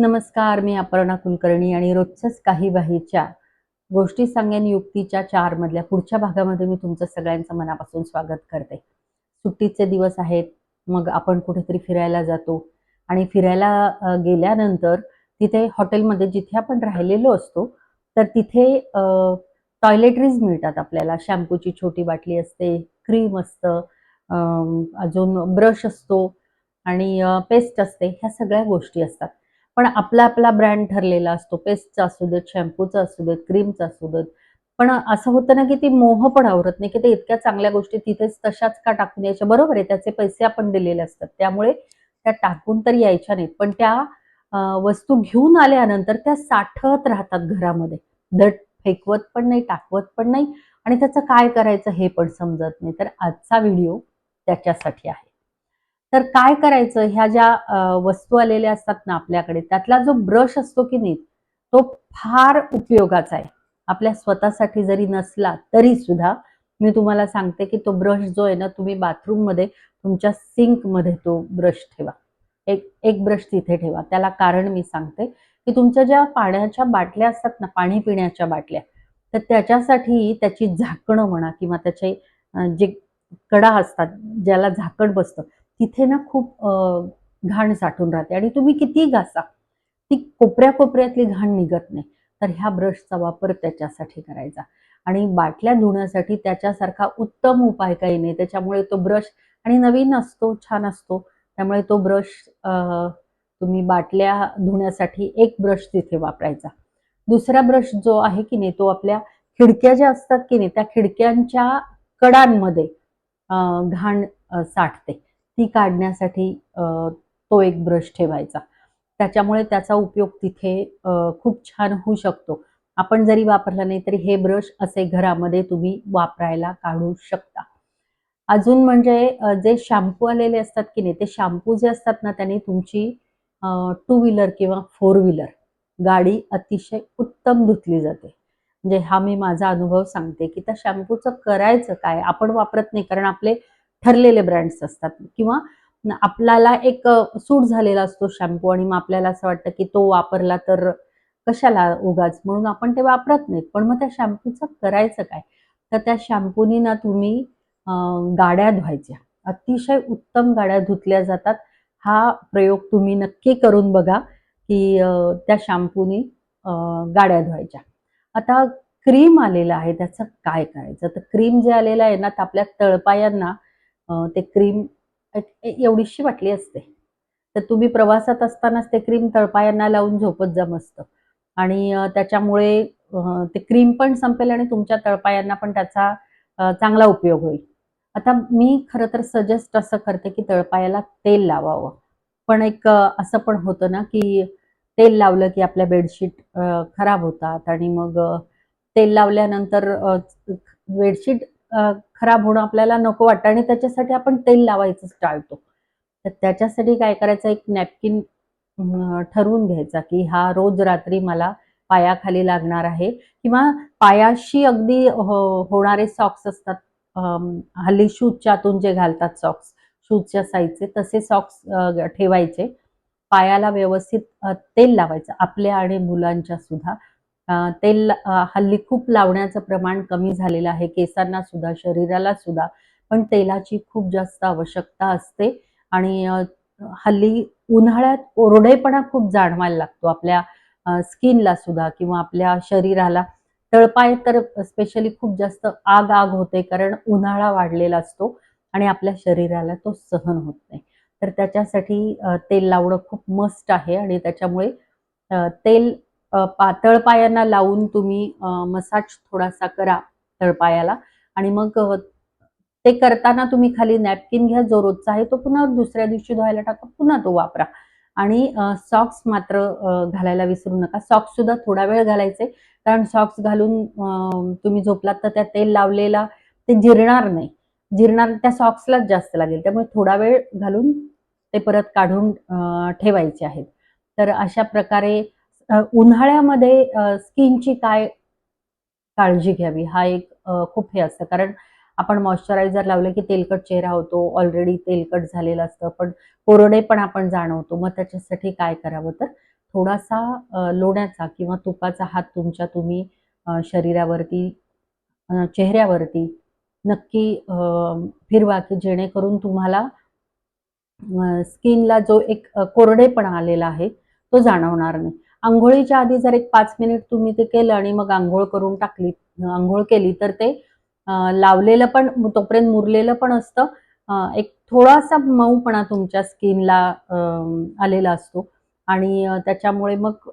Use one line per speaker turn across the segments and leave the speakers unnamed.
नमस्कार मी अपर्णा कुलकर्णी आणि रोजच्याच काही बाहीच्या गोष्टी सांगेन युक्तीच्या चार मधल्या पुढच्या भागामध्ये मी तुमचं सगळ्यांचं मनापासून स्वागत करते. सुट्टीचे दिवस आहेत मग आपण कुठेतरी फिरायला जातो आणि फिरायला गेल्यानंतर तिथे हॉटेलमध्ये जिथे आपण राहिलेलो असतो तर तिथे टॉयलेटरीज मिळतात आपल्याला. शॅम्पूची छोटी बाटली असते क्रीम असतं अजून ब्रश असतो आणि पेस्ट असते ह्या सगळ्या गोष्टी असतात. पण आपला आपला ब्रँड ठरलेला असतो. पेस्टचा असू देत शॅम्पूचा असू देत क्रीमचा असू देत. पण असं होतं ना की ती मोह पण आवरत नाही की ते इतक्या चांगल्या गोष्टी तिथेच तशाच का टाकून यायच्या? बरोबर आहे त्याचे पैसे आपण दिलेले असतात. त्यामुळे त्या टाकून तर यायच्या नाहीत. पण त्या वस्तू घेऊन आल्यानंतर त्या साठत राहतात घरामध्ये. दट फेकवत पण नाही टाकवत पण नाही. आणि त्याचं काय करायचं हे पण समजत नाही. तर आजचा व्हिडिओ त्याच्यासाठी आहे. तर काय करायचं? ह्या ज्या वस्तू आलेल्या असतात ना आपल्याकडे त्यातला जो ब्रश असतो की नाही तो फार उपयोगाचा आहे. आपल्या स्वतःसाठी जरी नसला तरी सुद्धा मी तुम्हाला सांगते की तो ब्रश जो आहे ना तुम्ही बाथरूममध्ये तुमच्या सिंकमध्ये तो ब्रश ठेवा. एक एक ब्रश तिथे ठेवा. त्याला कारण मी सांगते की तुमच्या ज्या पाण्याच्या बाटल्या असतात ना पाणी पिण्याच्या बाटल्या तर त्याच्यासाठी त्याची झाकणं म्हणा किंवा त्याचे जे कडा असतात ज्याला झाकण बसतं तिथे ना खूप घाण साठून राहते. आणि तुम्ही किती घासा ती कोपऱ्या कोपऱ्यातली घाण निघत नाही. तर ह्या ब्रशचा वापर त्याच्यासाठी करायचा. आणि बाटल्या धुण्यासाठी त्याच्यासारखा उत्तम उपाय काही नाही. त्याच्यामुळे तो ब्रश आणि नवीन असतो छान असतो. त्यामुळे तो ब्रश तुम्ही बाटल्या धुण्यासाठी एक ब्रश तिथे वापरायचा. दुसरा ब्रश जो आहे की नाही तो आपल्या खिडक्या ज्या असतात की नाही त्या खिडक्यांच्या कडांमध्ये घाण साठते. ती काढण्यासाठी तो एक ब्रश ठेवायचा. त्याच्यामुळे त्याचा उपयोग तिथे खूप छान होऊ शकतो. आपण जरी वापरला नाही तरी हे ब्रश असे घरामध्ये तुम्ही वापरायला काढू शकता. अजून म्हणजे जे शॅम्पू आलेले असतात की नाही ते शॅम्पू जे असतात ना त्याने तुमची टू व्हीलर किंवा फोर व्हीलर गाडी अतिशय उत्तम धुतली जाते. म्हणजे हा मी माझा अनुभव सांगते की त्या शॅम्पूचं करायचं काय? आपण वापरत नाही कारण आपले ठरलेले ब्रँड्स असतात. किंवा आपल्याला एक सूट झालेला असतो शॅम्पू आणि मग आपल्याला असं वाटतं की तो वापरला तर कशाला उगाच? म्हणून आपण ते वापरत नाहीत. पण मग त्या शॅम्पूचं करायचं काय? तर त्या शॅम्पूनी ना तुम्ही गाड्या धुवायच्या. अतिशय उत्तम गाड्या धुतल्या जातात. हा प्रयोग तुम्ही नक्की करून बघा की त्या शॅम्पूनी गाड्या धुवायच्या. आता क्रीम आलेलं आहे. त्याचं काय करायचं? तर क्रीम जे आलेलं आहे ना तर आपल्या तळपायांना ते क्रीम एवढीशी वाटली असते. तर तुम्ही प्रवासात असतानाच ते क्रीम तळपायांना लावून झोपत जा मस्त. आणि त्याच्यामुळे ते क्रीम पण संपेल आणि तुमच्या तळपायांना पण त्याचा चांगला उपयोग होईल. आता मी खरं तर सजेस्ट असं करते की तळपायाला तेल लावावं. पण एक असं पण होतं ना की तेल लावलं की आपल्या बेडशीट खराब होतात आणि मग तेल लावल्यानंतर बेडशीट खराब होणं आपल्याला नको वाटतं आणि त्याच्यासाठी आपण तेल लावायचं टाळतो. तर त्याच्यासाठी काय करायचं एक नॅपकिन ठरवून घ्यायचा की हा रोज रात्री मला पायाखाली लागणार आहे किंवा पायाशी अगदी हो- होणारे सॉक्स असतात हल्ली शूजच्या आतून जे घालतात सॉक्स शूजच्या साईजचे तसे सॉक्स ठेवायचे. पायाला व्यवस्थित तेल लावायचं आपल्या आणि मुलांच्या सुद्धा. तेल हल्ली खूप लावण्याचं प्रमाण कमी झालेलं आहे. केसांना सुद्धा शरीराला सुद्धा. पण तेलाची खूप जास्त आवश्यकता असते. आणि हल्ली उन्हाळ्यात ओरडेपणा खूप जाणवायला लागतो. आपल्या स्किनला सुद्धा किंवा आपल्या शरीराला. तळपाय तर स्पेशली खूप जास्त आग आग होते कारण उन्हाळा वाढलेला असतो आणि आपल्या शरीराला तो सहन होत नाही. तर त्याच्यासाठी तेल लावणं खूप मस्त आहे आणि त्याच्यामुळे तेल पातळ पायांना लावून तुम्ही मसाज थोडासा करा तळपायाला आणि मग ते करताना तुम्ही खाली नॅपकिन घ्या. जो रोजचा आहे तो पुन्हा दुसऱ्या दिवशी धुवायला टाका. पुन्हा तो वापरा. आणि सॉक्स मात्र घालायला विसरू नका. सॉक्स सुद्धा थोडा वेळ घालायचे. कारण सॉक्स घालून तुम्ही झोपलात तर त्या तेल लावलेला ते जिरणार नाही. जिरणार त्या सॉक्सलाच जास्त लागेल. त्यामुळे थोडा वेळ घालून ते परत काढून ठेवायचे आहेत. तर अशा प्रकारे उन्हाळ्यामध्ये स्किनची काय काळजी घ्यावी? हा एक खूप हे असतं. कारण आपण मॉइश्चरायझर लावलं की तेलकट चेहरा होतो. ऑलरेडी तेलकट झालेला असतं. पण कोरडे पण आपण जाणवतो. मग त्याच्यासाठी काय करावं? तर थोडासा लोण्याचा किंवा तुपाचा हात तुमच्या तुम्ही शरीरावरती चेहऱ्यावरती नक्की फिरवा की जेणेकरून तुम्हाला स्किनला जो एक कोरडेपणा आलेला आहे तो जाणवणार नाही. आंघोळीच्या आधी जर एक पाच मिनिट तुम्ही ते केलं आणि मग आंघोळ करून टाकली आंघोळ केली तर ते लावलेलं पण तोपर्यंत मुरलेलं पण असतं. एक थोडासा मऊपणा तुमच्या स्किनला आलेला असतो. आणि त्याच्यामुळे मग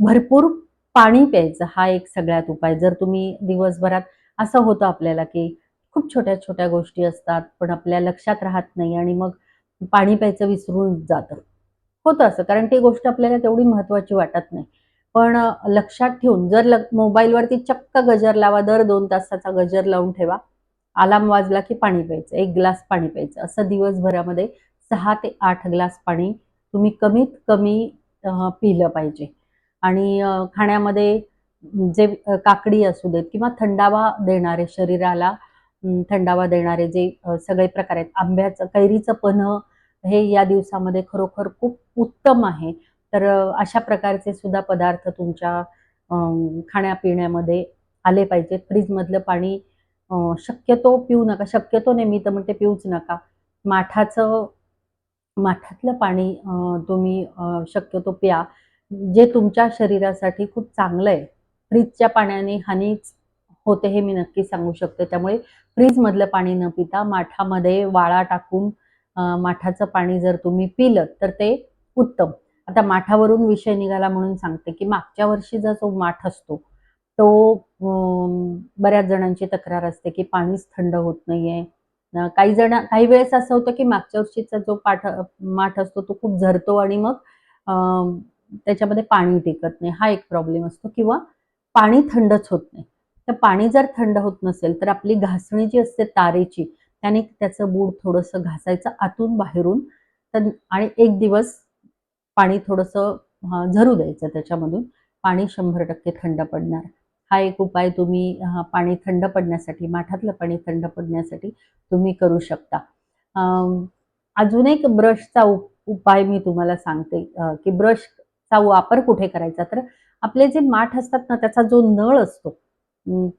भरपूर पाणी प्यायचं हा एक सगळ्यात उपाय. जर तुम्ही दिवसभरात असं होतं आपल्याला की खूप छोट्या छोट्या गोष्टी असतात पण आपल्या लक्षात राहत नाही आणि मग पाणी प्यायचं विसरून जातं. होतं असं कारण ती गोष्ट आपल्याला तेवढी महत्वाची वाटत नाही. पण लक्षात ठेवून जर ल मोबाईलवरती चक्क गजर लावा दर दोन तासाचा गजर लावून ठेवा. आलाम वाजला की पाणी प्यायचं एक ग्लास पाणी प्यायचं. असं दिवसभरामध्ये सहा ते आठ ग्लास पाणी तुम्ही कमीत कमी पिलं पाहिजे. आणि खाण्यामध्ये जे काकडी असू देत किंवा थंडावा देणारे शरीराला थंडावा देणारे जे सगळे प्रकार आहेत आंब्याचं कैरीचं पन्ह हे या दिवसामध्ये खरोखर खूप उत्तम आहे. तर अशा प्रकारचे सुद्धा पदार्थ तुमच्या खाण्यापिण्यामध्ये आले पाहिजेत. फ्रीजमधलं पाणी शक्यतो पिऊ नका. शक्यतो नाही मी तर म्हणते पिऊच नका. माठाचं माठातलं पाणी तुम्ही शक्यतो प्या. जे तुमच्या शरीरासाठी खूप चांगलं आहे. फ्रीजच्या पाण्याने हानीच होते हे मी नक्की सांगू शकते. त्यामुळे फ्रीजमधलं पाणी न पिता माठामध्ये वाळा टाकून माठाचं पाणी जर तुम्ही पिलं तर ते उत्तम. आता माठावरून विषय निघाला म्हणून सांगते की मागच्या वर्षीचा जो माठ असतो तो बऱ्याच जणांची तक्रार असते की पाणीच थंड होत नाहीये. काही जण काही वेळेस असं होतं की मागच्या वर्षीचा जो पाठ माठ असतो तो खूप झरतो आणि मग त्याच्यामध्ये पाणी टिकत नाही. हा एक प्रॉब्लेम असतो किंवा पाणी थंडच होत नाही. तर पाणी जर थंड होत नसेल तर आपली घासणी जी असते तारेची त्याने त्याचं बूड थोडंसं घासायचं आतून बाहेरून. तर आणि एक दिवस पाणी थोडंसं झरू द्यायचं त्याच्यामधून. पाणी शंभर टक्के थंड पडणार. हा एक उपाय तुम्ही पाणी थंड पडण्यासाठी माठातलं पाणी थंड पडण्यासाठी तुम्ही करू शकता. अजून एक ब्रशचा उपाय मी तुम्हाला सांगते की ब्रशचा वापर कुठे करायचा? तर आपले जे माठ असतात ना त्याचा जो नळ असतो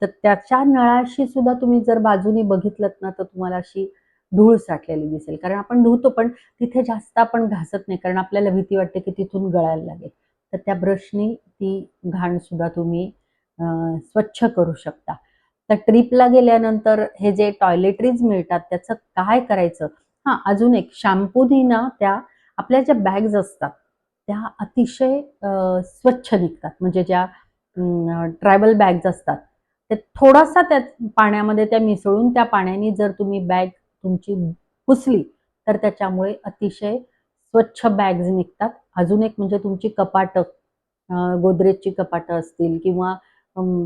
तर त्याच्या नळाशी सुद्धा तुम्ही जर बाजूनी बघितलं ना तर तुम्हाला अशी धूळ साठलेली दिसेल. कारण आपण धुतो पण तिथे जास्त आपण घासत नाही कारण आपल्याला भीती वाटते की तिथून गळायला लागेल. तर त्या ब्रशनी ती घाण सुद्धा तुम्ही स्वच्छ करू शकता. तर ट्रिपला गेल्यानंतर हे जे टॉयलेटरीज मिळतात त्याचं काय करायचं? हां अजून एक शॅम्पूनी ना त्या आपल्या ज्या बॅग्स असतात त्या अतिशय स्वच्छ निघतात. म्हणजे ज्या ट्रॅव्हल बॅग्स असतात तर थोडासा त्या पाण्यामध्ये त्या मिसळून त्या पाण्याने जर तुम्ही बॅग तुमची पुसली तर त्याच्यामुळे अतिशय स्वच्छ बॅग्स निघतात. अजून एक म्हणजे तुमची कपाटं गोदरेजची कपाटं असतील किंवा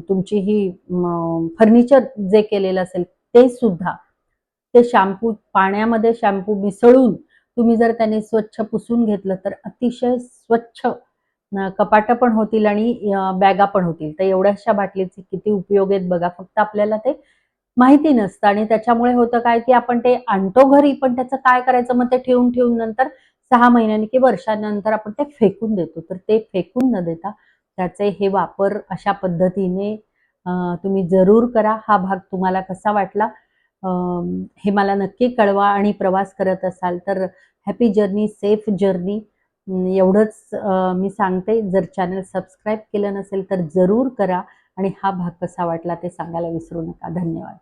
तुमची ही फर्निचर जे केलेलं असेल ते सुद्धा ते शॅम्पू पाण्यामध्ये शॅम्पू मिसळून तुम्ही जर त्याने स्वच्छ पुसून घेतलं तर अतिशय स्वच्छ कपाटं पण होतील आणि बॅगा पण होतील. तर एवढ्याशा बाटलीचे किती उपयोग आहेत बघा. फक्त आपल्याला ते माहिती नसतं. आणि त्याच्यामुळे होतं काय की आपण ते आणतो घरी पण त्याचं काय करायचं? मग ते ठेवून ठेवून नंतर सहा महिन्यांनी की वर्षानंतर आपण ते फेकून देतो. तर ते फेकून न देता त्याचे हे वापर अशा पद्धतीने तुम्ही जरूर करा. हा भाग तुम्हाला कसा वाटला हे मला नक्की कळवा. आणि प्रवास करत असाल तर हॅपी जर्नी सेफ जर्नी एवढंच मी सांगते जर चॅनल सबस्क्राईब केलं नसेल तर जरूर करा आणि हा भाग कसा वाटला ते सांगायला विसरू नका. धन्यवाद.